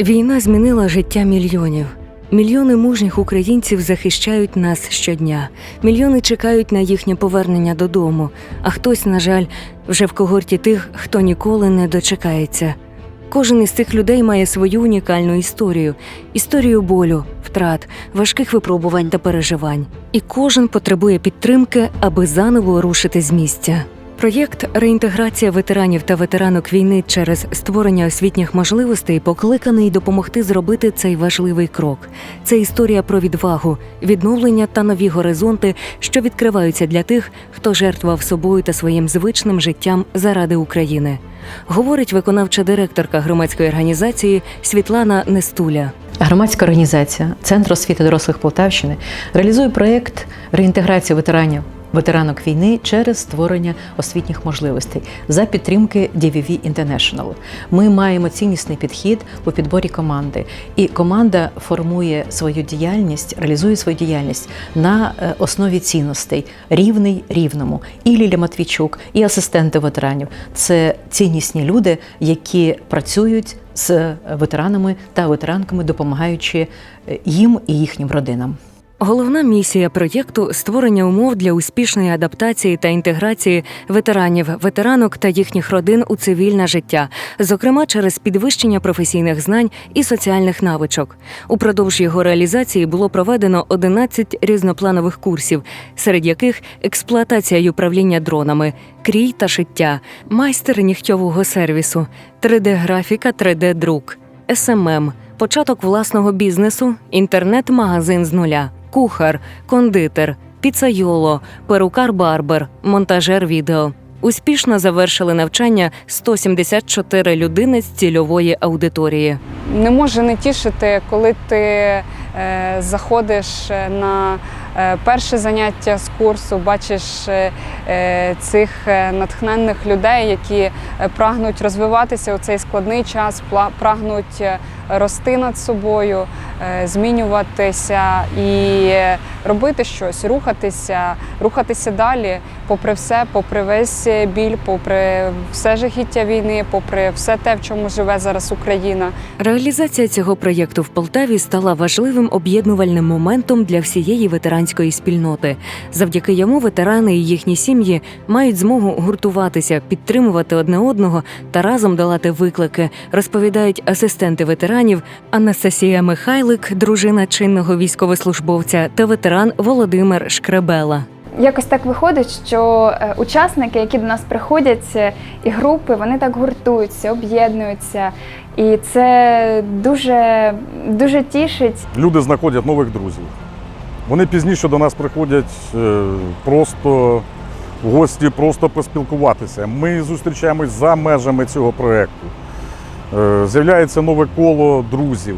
Війна змінила життя мільйонів. Мільйони мужніх українців захищають нас щодня. Мільйони чекають на їхнє повернення додому. А хтось, на жаль, вже в когорті тих, хто ніколи не дочекається. Кожен із цих людей має свою унікальну історію: історію болю, втрат, важких випробувань та переживань. І кожен потребує підтримки, аби заново рушити з місця. Проєкт реінтеграція ветеранів та ветеранок війни через створення освітніх можливостей покликаний допомогти зробити цей важливий крок. Це історія про відвагу, відновлення та нові горизонти, що відкриваються для тих, хто жертвував собою та своїм звичним життям заради України. Говорить виконавча директорка громадської організації Світлана Нестуля. Громадська організація Центр освіти дорослих Полтавщини реалізує проєкт реінтеграції ветеранів. Ветеранок війни через створення освітніх можливостей за підтримки DVV International. Ми маємо ціннісний підхід у підборі команди, і команда формує свою діяльність, реалізує свою діяльність на е, основі цінностей рівний рівному. І Ліля Матвійчук, і асистенти ветеранів це ціннісні люди, які працюють з ветеранами та ветеранками, допомагаючи е, їм і їхнім родинам. Головна місія проєкту створення умов для успішної адаптації та інтеграції ветеранів, ветеранок та їхніх родин у цивільне життя, зокрема через підвищення професійних знань і соціальних навичок. Упродовж його реалізації було проведено 11 різнопланових курсів, серед яких експлуатація й управління дронами, крій та шиття, майстер нігтьового сервісу, 3D-графіка, 3D-друк, СММ, початок власного бізнесу, інтернет-магазин з нуля, кухар, кондитер, піцайоло, перукар-барбер, монтажер відео. Успішно завершили навчання 174 людини з цільової аудиторії. не може не тішити, коли ти е, заходиш е, на е, перше заняття з курсу, бачиш цих натхненних людей, які прагнуть розвиватися у цей складний час, прагнуть рости над собою, е, змінюватися і робити щось, рухатися, рухатися далі, попри все, попри весь біль, попри все жахіття війни, попри все те, в чому живе зараз Україна. Реалізація цього проєкту в Полтаві стала важливим об'єднувальним моментом для всієї ветеранської спільноти. Завдяки йому ветерани і їхні сім'ї мають змогу гуртуватися, підтримувати одне одного та разом долати виклики, розповідають асистенти ветеранів Анастасія Михайлик, дружина чинного військовослужбовця, та ветеран Володимир Шкребела. Якось так виходить, що е, учасники, які до нас приходять, е, і групи, вони так гуртуються, об'єднуються. І це дуже, дуже тішить. Люди знаходять нових друзів. Вони пізніше до нас приходять е, просто в гості, просто поспілкуватися. Ми зустрічаємось за межами цього проєкту. Е, З'являється нове коло друзів.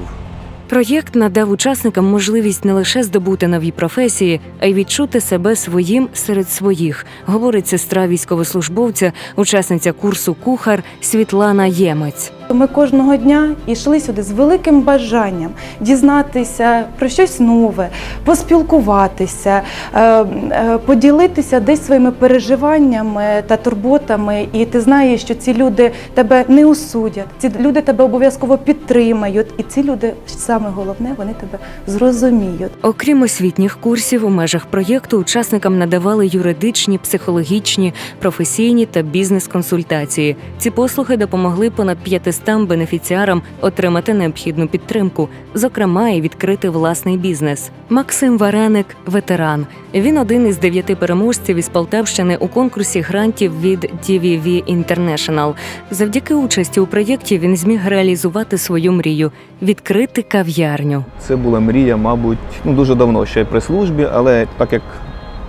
Проєкт надав учасникам можливість не лише здобути нові професії, а й відчути себе своїм серед своїх, говорить сестра військовослужбовця, учасниця курсу кухар Світлана Ємець. Ми кожного дня йшли сюди з великим бажанням дізнатися про щось нове, поспілкуватися, е, е, поділитися десь своїми переживаннями та турботами. І ти знаєш, що ці люди тебе не осудять, ці люди тебе обов'язково підтримають, і ці люди саме головне, вони тебе зрозуміють. Окрім освітніх курсів, у межах проєкту учасникам надавали юридичні, психологічні, професійні та бізнес-консультації. Ці послуги допомогли понад 500 бенефіціарам отримати необхідну підтримку, зокрема і відкрити власний бізнес. Максим Вареник ветеран. Він один із дев'яти переможців із Полтавщини у конкурсі грантів від DVV International. Завдяки участі у проєкті він зміг реалізувати свою мрію відкрити кав'ярню. Це була мрія, мабуть, ну дуже давно ще при службі, але так як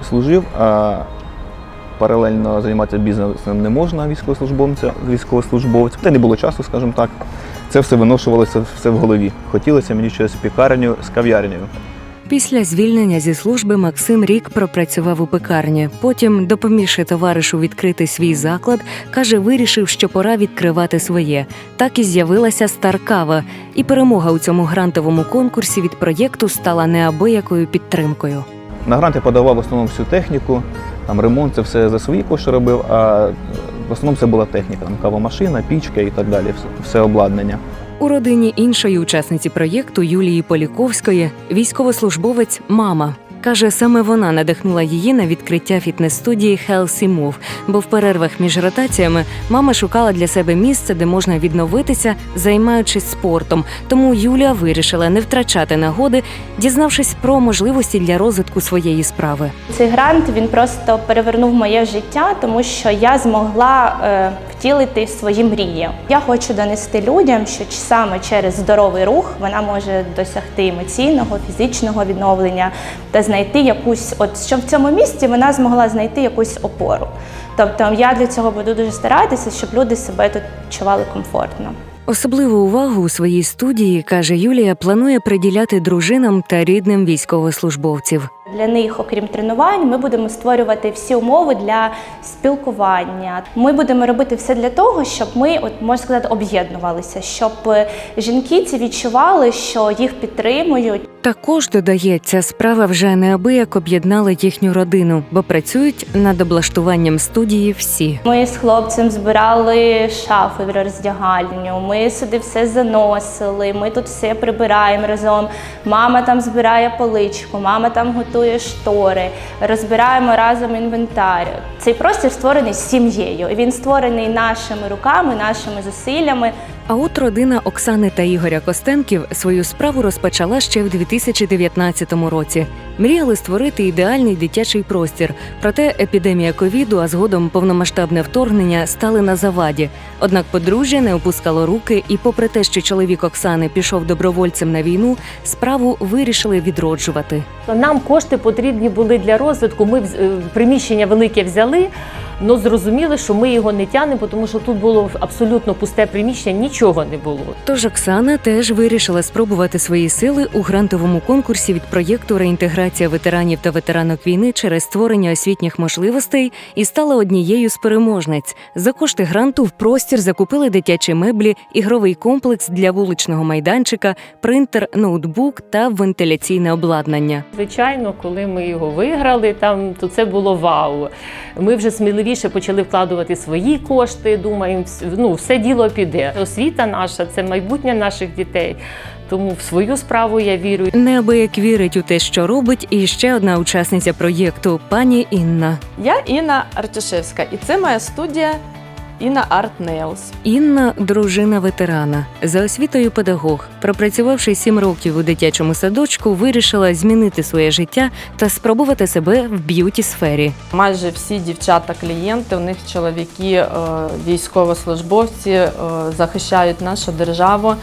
служив, а паралельно займатися бізнесом не можна військовослужбовця, військовослужбовця. Та не було часу, скажімо так. Це все виношувалося все в голові. Хотілося мені щось пікарню з кав'ярнею. Після звільнення зі служби Максим рік пропрацював у пекарні. Потім, допомігши товаришу відкрити свій заклад, каже, вирішив, що пора відкривати своє. Так і з'явилася Старкава, і перемога у цьому грантовому конкурсі від проєкту стала неабиякою підтримкою. На грант я подавав в основному всю техніку, там ремонт, це все за свої кошти робив, а в основному це була техніка, там кавомашина, пічка і так далі, все- все обладнання. У родині іншої учасниці проєкту Юлії Поліковської військовослужбовець мама. Каже, саме вона надихнула її на відкриття фітнес-студії Healthy Move, бо в перервах між ротаціями мама шукала для себе місце, де можна відновитися, займаючись спортом. Тому Юлія вирішила не втрачати нагоди, дізнавшись про можливості для розвитку своєї справи. Цей грант він просто перевернув моє життя, тому що я змогла е, втілити свої мрії. Я хочу донести людям, що саме через здоровий рух вона може досягти емоційного, фізичного відновлення та знайти якусь, от що в цьому місці вона змогла знайти якусь опору. Тобто я для цього буду дуже старатися, щоб люди себе тут чували комфортно. Особливу увагу у своїй студії, каже Юлія, планує приділяти дружинам та рідним військовослужбовців. Для них, окрім тренувань, ми будемо створювати всі умови для спілкування. Ми будемо робити все для того, щоб ми, от можна сказати, об'єднувалися, щоб е, жінки ці відчували, що їх підтримують. Також додає, ця справа вже неабияк об'єднала їхню родину, бо працюють над облаштуванням студії всі. Ми з хлопцем збирали шафи в роздягальню. Ми сюди все заносили. Ми тут все прибираємо разом. Мама там збирає поличку, мама там готує штори. Розбираємо разом інвентар. Цей простір створений сім'єю. Він створений нашими руками, нашими зусиллями. А от родина Оксани та Ігоря Костенків свою справу розпочала ще в 2019 році. Мріяли створити ідеальний дитячий простір. Проте епідемія ковіду, а згодом повномасштабне вторгнення стали на заваді. Однак подружжя не опускало руки, і, попри те, що чоловік Оксани пішов добровольцем на війну, справу вирішили відроджувати. Нам кошти потрібні були для розвитку. Ми е, приміщення велике взяли, але зрозуміли, що ми його не тягнемо, тому що тут було абсолютно пусте приміщення, нічого не було. Тож Оксана теж вирішила спробувати свої сили у грантовому конкурсі від проєкту Реінтеграція ветеранів та ветеранок війни через створення освітніх можливостей і стала однією з переможниць. За кошти гранту в простір закупили дитячі меблі, ігровий комплекс для вуличного майданчика, принтер, ноутбук та вентиляційне обладнання. Звичайно, коли ми його виграли, там то це було вау. Ми вже сміливіше почали вкладувати свої кошти. Думаємо, ну все діло піде. Освіта наша це майбутнє наших дітей. Тому в свою справу я вірю. Неабияк вірить у те, що робить, і ще одна учасниця проєкту пані Інна. Я Інна Артюшевська, і це моя студія Інна Арт Nails. Інна дружина ветерана за освітою педагог. Пропрацювавши сім років у дитячому садочку, вирішила змінити своє життя та спробувати себе в б'юті сфері. Майже всі дівчата-клієнти, у них чоловіки, е, військовослужбовці е, захищають нашу державу е,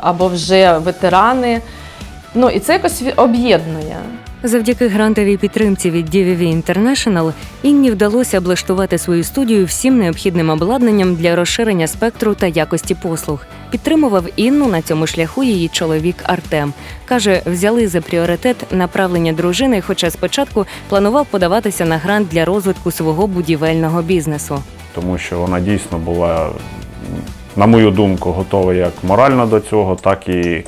або вже ветерани. Ну і це якось об'єднує. Завдяки грантовій підтримці від DVV International Інні вдалося облаштувати свою студію всім необхідним обладнанням для розширення спектру та якості послуг. Підтримував Інну на цьому шляху її чоловік Артем. Каже, взяли за пріоритет направлення дружини, хоча спочатку планував подаватися на грант для розвитку свого будівельного бізнесу. тому що вона дійсно була, на мою думку, готова як морально до цього, так і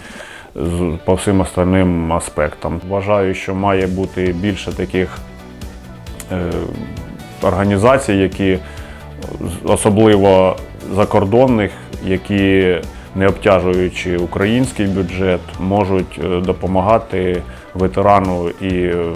по всім остальним аспектам. Вважаю, що має бути більше таких е, організацій, які особливо закордонних, які не обтяжуючи український бюджет, можуть е, допомагати ветерану і е,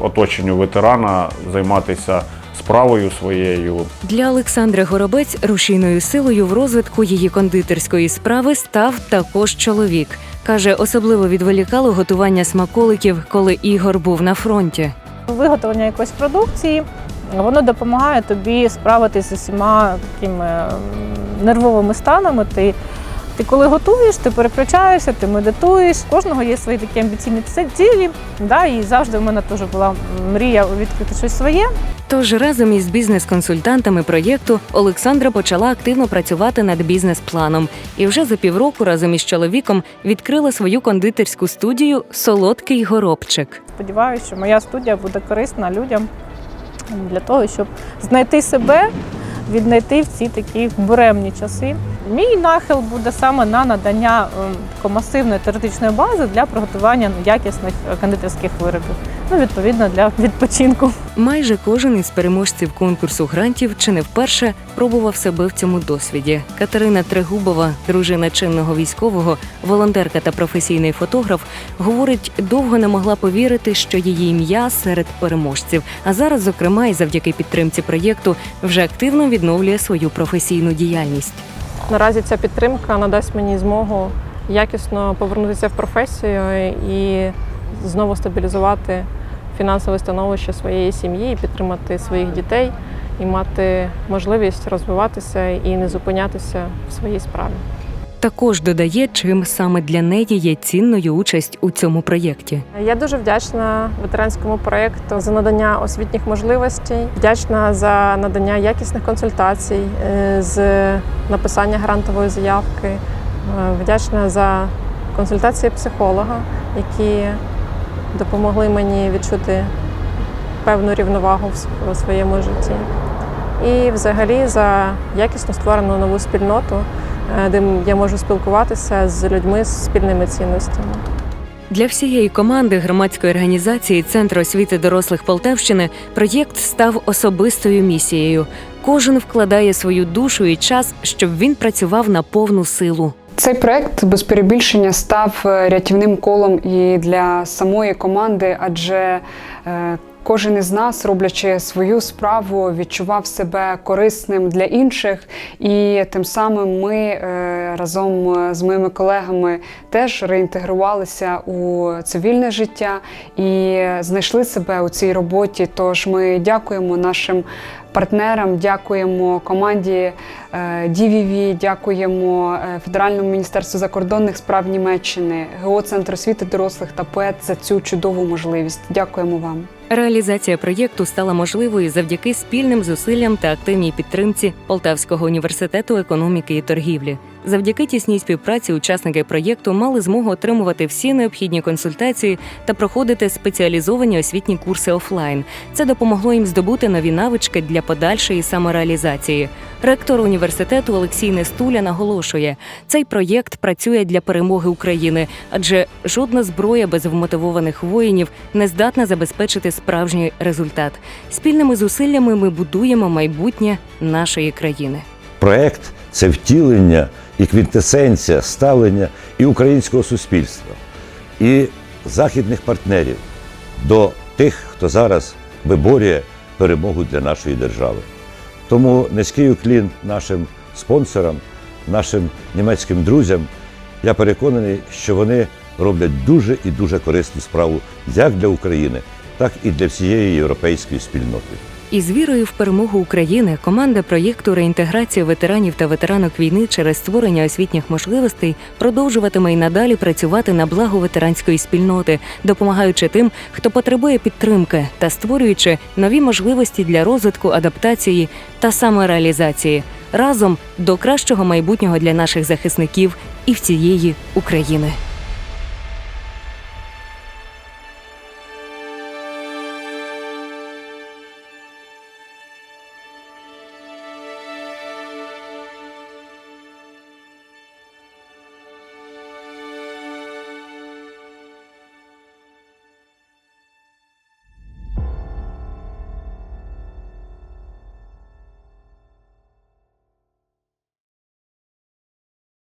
оточенню ветерана займатися справою своєю, Для Олександри Горобець рушійною силою в розвитку її кондитерської справи став також чоловік. Каже, особливо відволікало готування смаколиків, коли Ігор був на фронті. виготовлення якоїсь продукції, воно допомагає тобі справитися з усіма такими нервовими станами. Ти, ти коли готуєш, ти переключаєшся, ти медитуєш. У кожного є свої такі амбіційні цілі. Да, і завжди в мене теж була мрія відкрити щось своє. Тож разом із бізнес-консультантами проєкту Олександра почала активно працювати над бізнес-планом і вже за півроку разом із чоловіком відкрила свою кондитерську студію Солодкий горобчик. Сподіваюся, що моя студія буде корисна людям для того, щоб знайти себе, віднайти в ці такі буремні часи Мій нахил буде саме на надання ем, такої масивної теоретичної бази для приготування якісних е, кондитерських виробів. Ну, відповідно, для відпочинку. Майже кожен із переможців конкурсу грантів чи не вперше пробував себе в цьому досвіді. Катерина Трегубова, дружина чинного військового, волонтерка та професійний фотограф, говорить, довго не могла повірити, що її ім'я серед переможців. А зараз, зокрема, і завдяки підтримці проєкту, вже активно відновлює свою професійну діяльність. Наразі ця підтримка надасть мені змогу якісно повернутися в професію і знову стабілізувати фінансове становище своєї сім'ї, і підтримати своїх дітей і мати можливість розвиватися і не зупинятися в своїй справі. Також додає, чим саме для неї є цінною участь у цьому проєкті. Я дуже вдячна ветеранському проєкту за надання освітніх можливостей, вдячна за надання якісних консультацій, е, з написання грантової заявки, е, вдячна за консультації психолога, які допомогли мені відчути певну рівновагу в своєму житті. І взагалі за якісно створену нову спільноту, е, де я можу спілкуватися з людьми з спільними цінностями. Для всієї команди громадської організації Центру освіти дорослих Полтавщини проєкт став особистою місією. Кожен вкладає свою душу і час, щоб він працював на повну силу. Цей проект без перебільшення став е, рятівним колом і для самої команди, адже е, кожен із нас, роблячи свою справу, відчував себе корисним для інших, і тим самим ми е, разом з моїми колегами теж реінтегрувалися у цивільне життя і знайшли себе у цій роботі. Тож ми дякуємо нашим партнерам, дякуємо команді е, DVV, дякуємо е, Федеральному міністерству закордонних справ Німеччини, ГО Центр освіти дорослих та поет за цю чудову можливість. Дякуємо вам. Реалізація проєкту стала можливою завдяки спільним зусиллям та активній підтримці Полтавського університету економіки і торгівлі. Завдяки тісній співпраці учасники проєкту мали змогу отримувати всі необхідні консультації та проходити спеціалізовані освітні курси офлайн. Це допомогло їм здобути нові навички для подальшої самореалізації. Ректор університету Олексій Нестуля наголошує, цей проєкт працює для перемоги України, адже жодна зброя без вмотивованих воїнів не здатна забезпечити справжній результат. Спільними зусиллями ми будуємо майбутнє нашої країни. Проект це втілення і квінтесенція ставлення і українського суспільства, і західних партнерів до тих, хто зараз виборює перемогу для нашої держави. Тому низький уклін нашим спонсорам, нашим німецьким друзям. Я переконаний, що вони роблять дуже і дуже корисну справу як для України, так і для всієї європейської спільноти. Із вірою в перемогу України команда проєкту реінтеграції ветеранів та ветеранок війни через створення освітніх можливостей продовжуватиме й надалі працювати на благо ветеранської спільноти, допомагаючи тим, хто потребує підтримки та створюючи нові можливості для розвитку, адаптації та самореалізації разом до кращого майбутнього для наших захисників і всієї України.